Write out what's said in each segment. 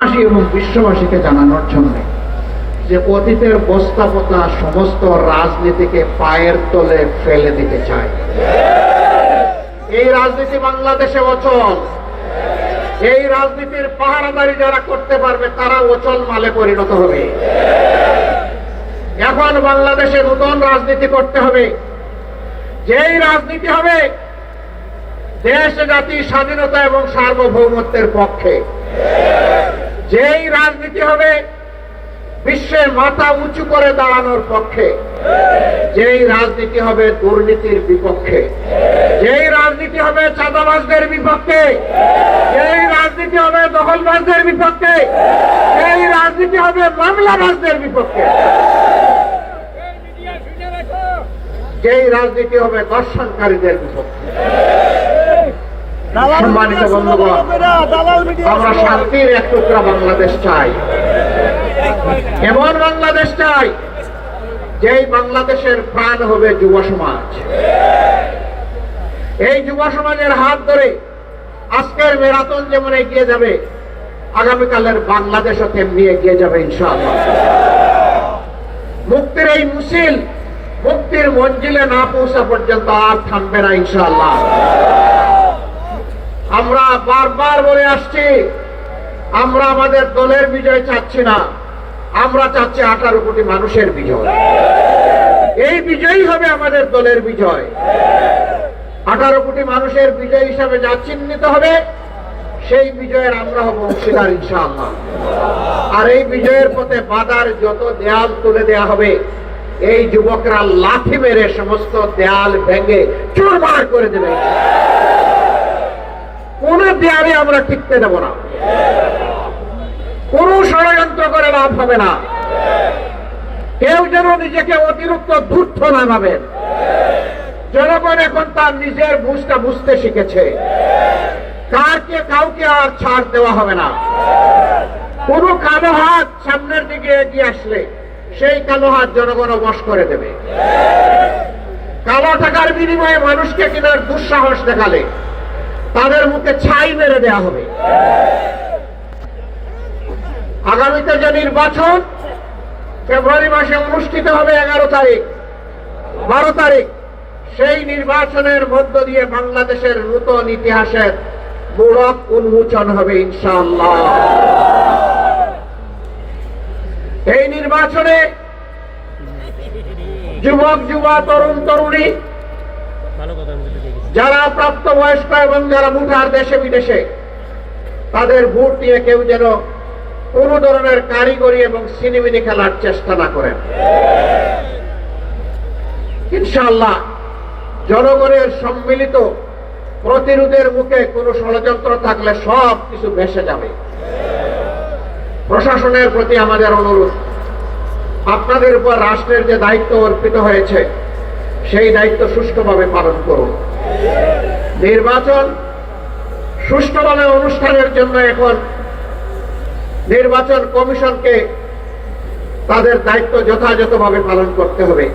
দেশবাসী এবং বিশ্ববাসীকে জানানোর জন্য যে অতীতের বস্তাপতা সমস্ত রাজনীতিকে পায়ের তলে ফেলে দিতে চায়। এই রাজনীতি বাংলাদেশে অচল। এই রাজনীতির পাহারাদারি যারা করতে পারবে, তারা অচল মালে পরিণত হবে। এখন বাংলাদেশে নতুন রাজনীতি করতে হবে। যেই রাজনীতি হবে, দেশ, জাতি, স্বাধীনতা এবং সার্বভৌমত্বের পক্ষে। যেই রাজনীতি হবে, বিশ্বের মাথা উঁচু করে দাঁড়ানোর পক্ষে। যেই রাজনীতি হবে দুর্নীতির বিপক্ষে। যেই রাজনীতি হবে চাঁদাবাজদের বিপক্ষে। যেই রাজনীতি হবে দখলবাজদের বিপক্ষে। যেই রাজনীতি হবে মামলাবাজদের বিপক্ষে। যেই রাজনীতি হবে দর্শনকারীদের বিপক্ষে। সম্মানিত বন্ধুগণ আমরা শান্তির এক টুকরা বাংলাদেশ চাই। এমন বাংলাদেশ চাই যেই বাংলাদেশের প্রাণ হবে যুব সমাজ। এই যুব সমাজের হাত ধরে আজকের মেরাতন যেমন এগিয়ে যাবে আগামীকালের বাংলাদেশও তেমনি এগিয়ে যাবে ইনশাআল্লাহ। মুক্তির এই মুসিল মুক্তির মঞ্জিলে না পৌঁছা পর্যন্ত আর থামবে না ইনশাআল্লাহ। আমরা বারবার বলে আসছি, আমরা আমাদের দলের বিজয় চাচ্ছি না, আমরা চাচ্ছি আঠারো কোটি মানুষের বিজয়। এই বিজয়ী হবে আমাদের দলের বিজয়। আঠারো কোটি মানুষের বিজয় হিসাবে যা চিহ্নিত হবে, সেই বিজয়ের আমরা হব অংশীদার ইনশাআল্লাহ। আর এই বিজয়ের পথে বাধার যত দেয়াল তুলে দেয়া হবে, এই যুবকরা লাঠি মেরে সমস্ত দেয়াল ভেঙে চুরমার করে দেবে। দেয়ালে আমরা টিকতে দেব না। কোন ষড়যন্ত্র করে লাভ হবে না। কেউ যেন নিজেকে অতিরিক্ত ধূর্ত না ভাবেন জনগণ এখন তার নিজের বুঝটা বুঝতে শিখেছে। কারকে কাউকে আর ছাড় দেওয়া হবে না। কোন কালো হাত সামনের দিকে এগিয়ে আসলে সেই কালো হাত জনগণ বশ করে দেবে। কালো টাকার বিনিময়ে মানুষকে কেনার দুঃসাহস দেখালে তাদের মুখে ছাই মেরে দেয়া হবে। আগামীতে যে নির্বাচন, ফেব্রুয়ারি মাসে অনুষ্ঠিত হবে এগারো তারিখ। বারো তারিখ, সেই নির্বাচনের মধ্য দিয়ে বাংলাদেশের নূতন ইতিহাসের মোড়ক উন্মোচন হবে ইনশাআল্লাহ। এই নির্বাচনে যুবক, যুবা, তরুণ, তরুণী যারা প্রাপ্তবয়স্ক এবং যারা ভোটার দেশে বিদেশে, তাদের ভোট নিয়ে কেউ যেন কোন ধরনের কারিগরি এবং সিনেমিনি খেলার চেষ্টা না করেন। ইনশাআল্লাহ, জনগণের সম্মিলিত প্রতিরোধের মুখে কোনো ষড়যন্ত্র থাকলে সব কিছু ভেসে যাবে। প্রশাসনের প্রতি আমাদের অনুরোধ, আপনাদের উপর রাষ্ট্রের যে দায়িত্ব অর্পিত হয়েছে সেই দায়িত্ব সুষ্ঠুভাবে পালন করুন। নির্বাচন সুষ্ঠুভাবে অনুষ্ঠানের জন্য এখন নির্বাচন কমিশনকে তাদের দায়িত্ব যথাযথভাবে পালন করতে হবে।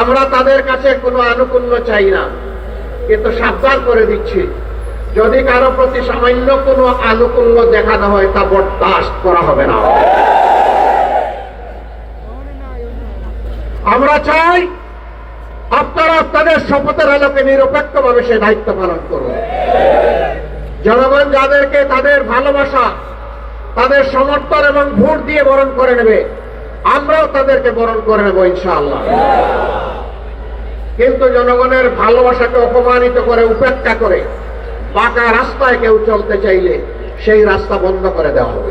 আমরা তাদের কাছে কোনো আনুকূল্য চাই না, কিন্তু সাবধান করে দিচ্ছি। যদি কারও প্রতি সামান্য কোনো আনুকূল্য দেখানো হয়, তা বরদাস্ত করা হবে না। আমরা চাই আপনারা তাদের শপথের আলোকে নিরপেক্ষভাবে সে দায়িত্ব পালন করুন। জনগণ যাদেরকে তাদের ভালোবাসা, তাদের সমর্থন এবং ভোট দিয়ে বরণ করে নেবে, আমরাও তাদেরকে বরণ করে নেব ইনশাআল্লাহ। কিন্তু জনগণের ভালোবাসাকে অপমানিত করে, উপেক্ষা করে পাকা রাস্তায় কেউ চলতে চাইলে সেই রাস্তা বন্ধ করে দেওয়া হবে।